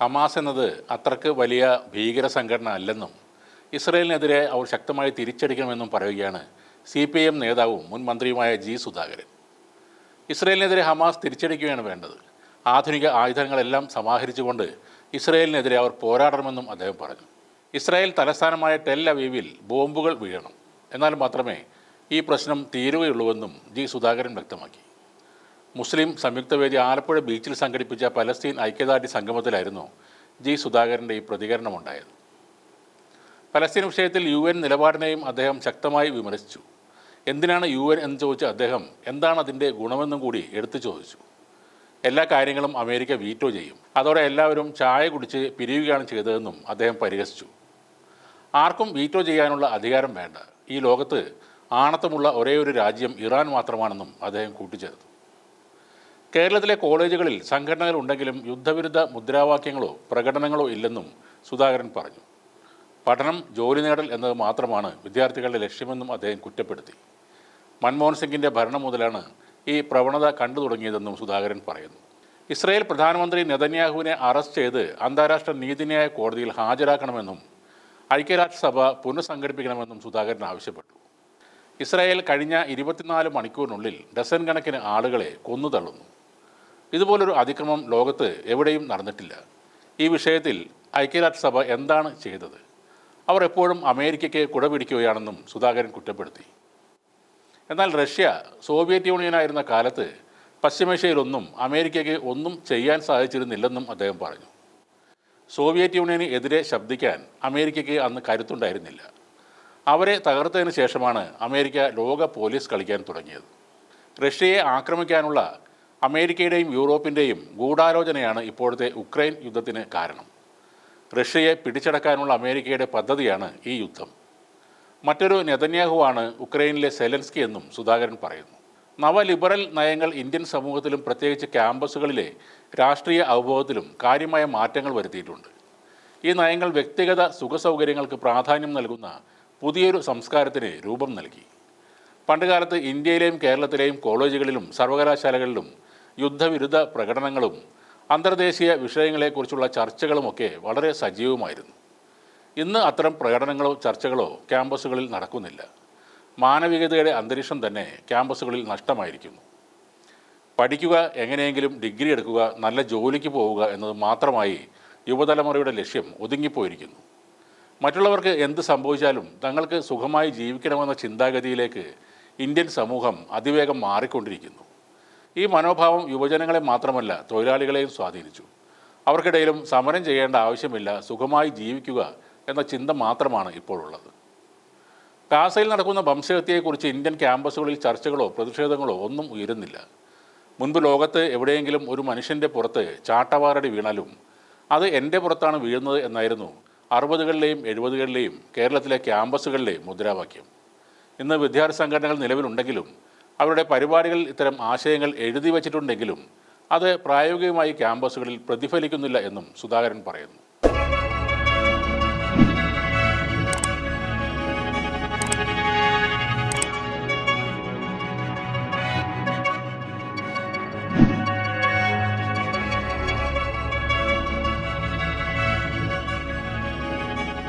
Hamas എന്നത് അത്രയ്ക്ക് വലിയ ഭീകര സംഘടന അല്ലെന്നും ഇസ്രയേലിനെതിരെ അവർ ശക്തമായി തിരിച്ചടിക്കണമെന്നും പറയുകയാണ് സി പി എം നേതാവും മുൻ മന്ത്രിയുമായ ജി സുധാകരൻ. ഇസ്രയേലിനെതിരെ ഹമാസ് തിരിച്ചടിക്കുകയാണ് വേണ്ടത്. ആധുനിക ആയുധങ്ങളെല്ലാം സമാഹരിച്ചുകൊണ്ട് ഇസ്രയേലിനെതിരെ അവർ പോരാടണമെന്നും അദ്ദേഹം പറഞ്ഞു. ഇസ്രായേൽ തലസ്ഥാനമായ ടെൽ അവീവിൽ ബോംബുകൾ വീഴണം. എന്നാൽ മാത്രമേ ഈ പ്രശ്നം തീരുകയുള്ളൂവെന്നും ജി സുധാകരൻ വ്യക്തമാക്കി. മുസ്ലിം സംയുക്തവേദി ആലപ്പുഴ ബീച്ചിൽ സംഘടിപ്പിച്ച പലസ്തീൻ ഐക്യദാർഢ്യ സംഗമത്തിലായിരുന്നു ജി സുധാകരന്റെ ഈ പ്രതികരണമുണ്ടായത്. പലസ്തീൻ വിഷയത്തിൽ യു എൻ നിലപാടിനെയും അദ്ദേഹം ശക്തമായി വിമർശിച്ചു. എന്തിനാണ് യു എൻ എന്ന് ചോദിച്ച അദ്ദേഹം എന്താണ് അതിന്റെ ഗുണമെന്നും കൂടി എടുത്തു ചോദിച്ചു. എല്ലാ കാര്യങ്ങളും അമേരിക്ക വീറ്റോ ചെയ്യും. അതോടെ എല്ലാവരും ചായ കുടിച്ച് പിരിയുകയാണ് ചെയ്തതെന്നും അദ്ദേഹം പരിഹസിച്ചു. ആർക്കും വീറ്റോ ചെയ്യാനുള്ള അധികാരം വേണ്ട. ഈ ലോകത്ത് ആണത്തമുള്ള ഒരേ ഒരു രാജ്യം ഇറാൻ മാത്രമാണെന്നും അദ്ദേഹം കൂട്ടിച്ചേർത്തു. കേരളത്തിലെ കോളേജുകളിൽ സംഘടനകൾ ഉണ്ടെങ്കിലും യുദ്ധവിരുദ്ധ മുദ്രാവാക്യങ്ങളോ പ്രകടനങ്ങളോ ഇല്ലെന്നും സുധാകരൻ പറഞ്ഞു. പഠനം ജോലി നേടൽ എന്നത് മാത്രമാണ് വിദ്യാർത്ഥികളുടെ ലക്ഷ്യമെന്നും അദ്ദേഹം കുറ്റപ്പെടുത്തി. മൻമോഹൻ സിംഗിന്റെ ഭരണം മുതലാണ് ഈ പ്രവണത കണ്ടു തുടങ്ങിയതെന്നും സുധാകരൻ പറയുന്നു. ഇസ്രായേൽ പ്രധാനമന്ത്രി നെതന്യാഹുവിനെ അറസ്റ്റ് ചെയ്ത് അന്താരാഷ്ട്ര നീതിന്യായ കോടതിയിൽ ഹാജരാക്കണമെന്നും ഐക്യരാഷ്ട്രസഭ പുനഃസംഘടിപ്പിക്കണമെന്നും സുധാകരൻ ആവശ്യപ്പെട്ടു. ഇസ്രായേൽ കഴിഞ്ഞ ഇരുപത്തിനാല് മണിക്കൂറിനുള്ളിൽ ഡസൻ കണക്കിന് ആളുകളെ കൊന്നുതള്ളുന്നു. ഇതുപോലൊരു അതിക്രമം ലോകത്ത് എവിടെയും നടന്നിട്ടില്ല. ഈ വിഷയത്തിൽ ഐക്യരാഷ്ട്രസഭ എന്താണ് ചെയ്തത്? അവർ എപ്പോഴും അമേരിക്കയ്ക്ക് കുടപിടിക്കുകയാണെന്നും സുധാകരൻ കുറ്റപ്പെടുത്തി. എന്നാൽ റഷ്യ സോവിയറ്റ് യൂണിയൻ യൂണിയനായിരുന്ന കാലത്ത് പശ്ചിമേഷ്യയിലൊന്നും അമേരിക്കയ്ക്ക് ഒന്നും ചെയ്യാൻ സാധിച്ചിരുന്നില്ലെന്നും അദ്ദേഹം പറഞ്ഞു. സോവിയറ്റ് യൂണിയന് എതിരെ ശബ്ദിക്കാൻ അമേരിക്കയ്ക്ക് അന്ന് കരുത്തുണ്ടായിരുന്നില്ല. അവരെ തകർത്തതിന് ശേഷമാണ് അമേരിക്ക ലോക പോലീസ് കളിക്കാൻ തുടങ്ങിയത്. റഷ്യയെ ആക്രമിക്കാനുള്ള അമേരിക്കയുടെയും യൂറോപ്പിന്റെയും ഗൂഢാലോചനയാണ് ഇപ്പോഴത്തെ ഉക്രൈൻ യുദ്ധത്തിന് കാരണം. റഷ്യയെ പിടിച്ചടക്കാനുള്ള അമേരിക്കയുടെ പദ്ധതിയാണ് ഈ യുദ്ധം. മറ്റൊരു നെതന്യാഹുവാണ് ഉക്രൈനിലെ സെലൻസ്കി എന്നും സുധാകരൻ പറയുന്നു. നവലിബറൽ നയങ്ങൾ ഇന്ത്യൻ സമൂഹത്തിലും പ്രത്യേകിച്ച് ക്യാമ്പസുകളിലെ രാഷ്ട്രീയ അവബോധത്തിലും കാര്യമായ മാറ്റങ്ങൾ വരുത്തിയിട്ടുണ്ട്. ഈ നയങ്ങൾ വ്യക്തിഗത സുഖസൗകര്യങ്ങൾക്ക് പ്രാധാന്യം നൽകുന്ന പുതിയൊരു സംസ്കാരത്തിന് രൂപം നൽകി. പണ്ടുകാലത്ത് ഇന്ത്യയിലെയും കേരളത്തിലെയും കോളേജുകളിലും സർവകലാശാലകളിലും യുദ്ധവിരുദ്ധ പ്രകടനങ്ങളും അന്തർദേശീയ വിഷയങ്ങളെക്കുറിച്ചുള്ള ചർച്ചകളുമൊക്കെ വളരെ സജീവമായിരുന്നു. ഇന്ന് അത്തരം പ്രകടനങ്ങളോ ചർച്ചകളോ ക്യാമ്പസുകളിൽ നടക്കുന്നില്ല. മാനവികതയുടെ അന്തരീക്ഷം തന്നെ ക്യാമ്പസുകളിൽ നഷ്ടമായിരിക്കുന്നു. പഠിക്കുക എങ്ങനെയെങ്കിലും ഡിഗ്രി എടുക്കുക നല്ല ജോലിക്ക് പോവുക എന്നത് മാത്രമായി യുവതലമുറയുടെ ലക്ഷ്യം ഒതുങ്ങിപ്പോയിരിക്കുന്നു. മറ്റുള്ളവർക്ക് എന്ത് സംഭവിച്ചാലും തങ്ങൾക്ക് സുഖമായി ജീവിക്കണമെന്ന ചിന്താഗതിയിലേക്ക് ഇന്ത്യൻ സമൂഹം അതിവേഗം മാറിക്കൊണ്ടിരിക്കുന്നു. ഈ മനോഭാവം യുവജനങ്ങളെ മാത്രമല്ല തൊഴിലാളികളെയും സ്വാധീനിച്ചു. അവർക്കിടയിലും സമരം ചെയ്യേണ്ട ആവശ്യമില്ല സുഖമായി ജീവിക്കുക എന്ന ചിന്ത മാത്രമാണ് ഇപ്പോഴുള്ളത്. ഗാസയിൽ നടക്കുന്ന വംശഹത്യയെക്കുറിച്ച് ഇന്ത്യൻ ക്യാമ്പസുകളിൽ ചർച്ചകളോ പ്രതിഷേധങ്ങളോ ഒന്നും ഉയരുന്നില്ല. മുൻപ് ലോകത്ത് എവിടെയെങ്കിലും ഒരു മനുഷ്യന്റെ പുറത്ത് ചാട്ടവാറടി വീണാലും അത് എന്റെ പുറത്താണ് വീഴുന്നത് എന്നായിരുന്നു അറുപതുകളിലെയും എഴുപതുകളിലെയും കേരളത്തിലെ ക്യാമ്പസുകളിലെയും മുദ്രാവാക്യം. ഇന്ന് വിദ്യാർത്ഥി സംഘടനകൾ നിലവിലുണ്ടെങ്കിലും അവരുടെ പരിപാടികളിൽ ഇത്തരം ആശയങ്ങൾ എഴുതി വച്ചിട്ടുണ്ടെങ്കിലും അത് പ്രായോഗികമായി ക്യാമ്പസുകളിൽ പ്രതിഫലിക്കുന്നില്ല എന്നും സുധാകരൻ പറയുന്നു.